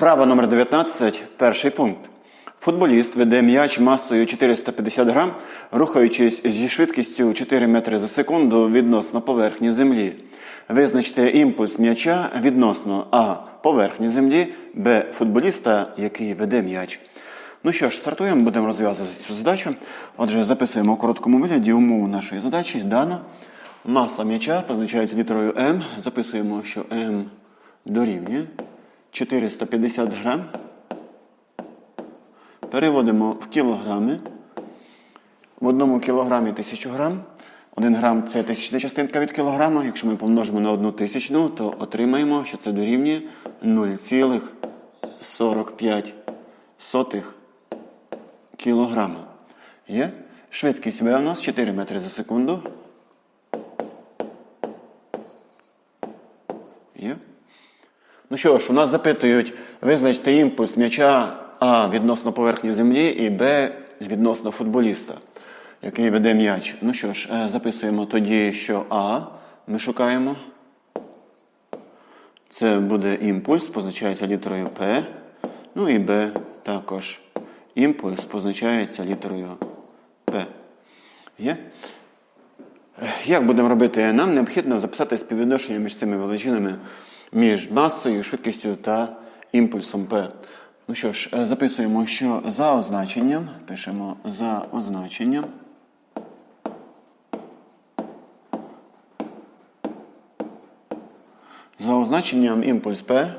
Вправа номер 19, перший пункт. Футболіст веде м'яч масою 450 грам, рухаючись зі швидкістю 4 метри за секунду відносно поверхні землі. Визначте імпульс м'яча відносно А. Поверхні землі, Б. Футболіста, який веде м'яч. Ну що ж, стартуємо, будемо розв'язувати цю задачу. Отже, записуємо у короткому вигляді умову нашої задачі. Дана маса м'яча позначається літерою М. Записуємо, що М дорівнює 450 грам. Переводимо в кілограми. В одному кілограмі 1000 грам. Один грам це тисячна частинка від кілограма. Якщо ми помножимо на одну тисячну, то отримаємо, що це дорівнює 0,45 кілограма. Є? Швидкість В у нас 4 метри за секунду. Є? Ну що ж, у нас запитують визначити імпульс м'яча А відносно поверхні землі і Б відносно футболіста, який веде м'яч. Ну що ж, е, записуємо тоді, що А ми шукаємо. Це буде імпульс, позначається літерою П. Ну і Б також. Імпульс позначається літерою П. Є? Е, Як будемо робити? Нам необхідно записати співвідношення між цими величинами, між масою, швидкістю та імпульсом P. Ну що ж, е, записуємо, що за означенням, пишемо за означенням. За означенням імпульс P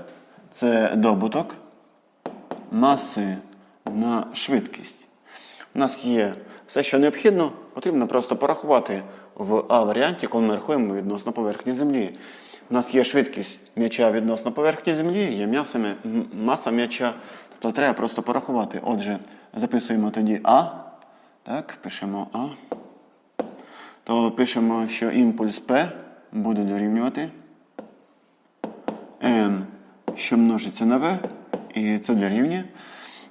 це добуток маси на швидкість. У нас є все, що необхідно, потрібно просто порахувати в А-варіанті, коли ми рахуємо відносно поверхні Землі. У нас є швидкість м'яча відносно поверхні Землі, є м'яса, м- маса м'яча. Тобто треба просто порахувати. Отже, записуємо тоді А. Так, пишемо А. То пишемо, що імпульс P буде дорівнювати N, що множиться на V, і це дорівнює.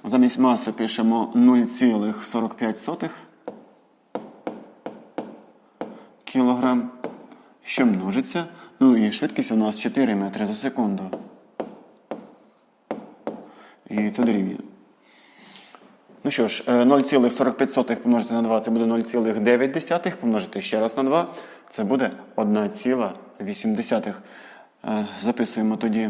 Замість маси пишемо 0,45 кілограм, що множиться. Ну і швидкість у нас 4 метри за секунду. І це дорівнює. Ну що ж, е, 0,45 помножити на 2 це буде 0,9, помножити ще раз на 2, це буде 1,8. Е, Записуємо тоді,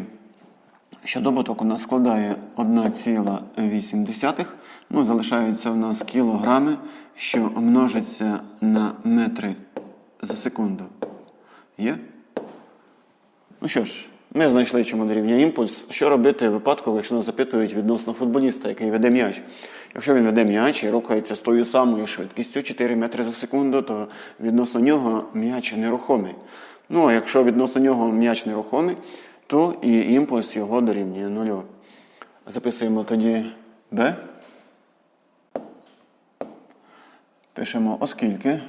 що добуток у нас складає 1,8. Ну, залишаються у нас кілограми, що множиться на метри за секунду. Є? Ну що ж, ми знайшли, чому дорівнює імпульс. Що робити в випадку, якщо нас запитують відносно футболіста, який веде м'яч? Якщо він веде м'яч і рухається з тою самою швидкістю 4 метри за секунду, то відносно нього м'яч нерухомий. Ну а якщо відносно нього м'яч нерухомий, то і імпульс його дорівнює нулю. Записуємо тоді Б. Пишемо оскільки.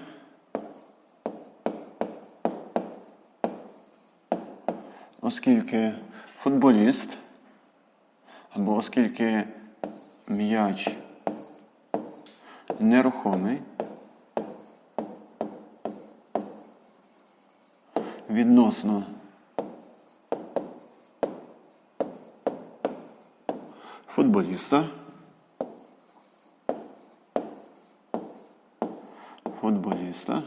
Оскільки футболіст або оскільки м'яч нерухомий, відносно футболіста, футболіста,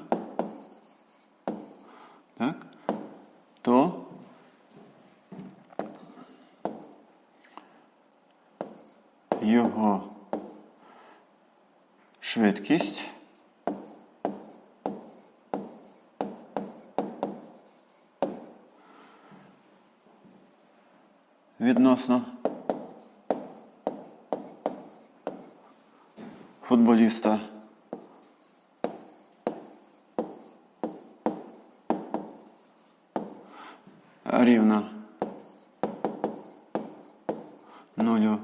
так, то його швидкість. Відносно футболіста. Рівна. Нулю.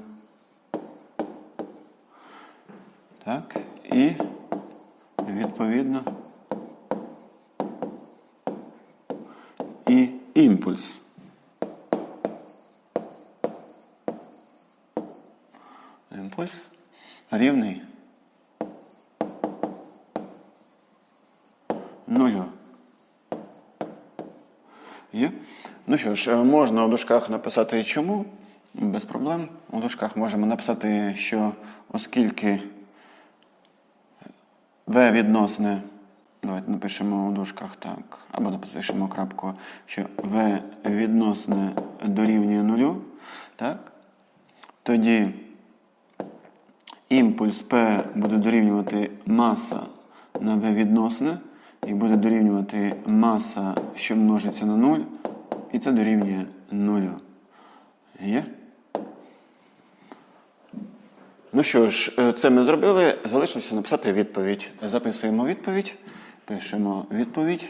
Так, відповідно і імпульс. Імпульс рівний нулю. Є? Ну що ж, е, можна у дужках написати чому, Без проблем. У дужках можемо написати, що оскільки В відносне, давайте напишемо у дужках так, або напишемо крапку, що В відносне дорівнює нулю, так? Тоді імпульс P буде дорівнювати маса на V відносне, і буде дорівнювати маса, що множиться на 0, і це дорівнює 0. Є? Ну що ж, е, це ми зробили. Залишилося написати відповідь. Записуємо відповідь, пишемо відповідь.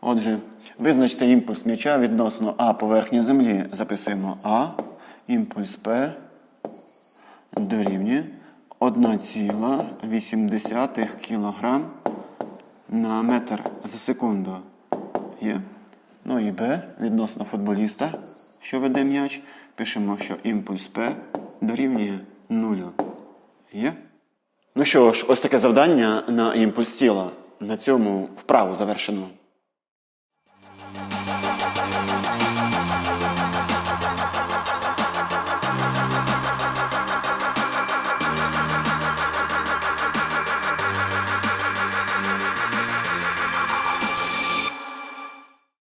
Отже, визначте імпульс м'яча відносно А поверхні землі. Записуємо А, імпульс П дорівнює 1,8 кг на метр за секунду. Є. Ну і Б відносно футболіста, що веде м'яч. Пишемо, що імпульс П дорівнює нулю. Є? Ну що ж, ось таке завдання на імпульс тіла. На цьому вправу завершено.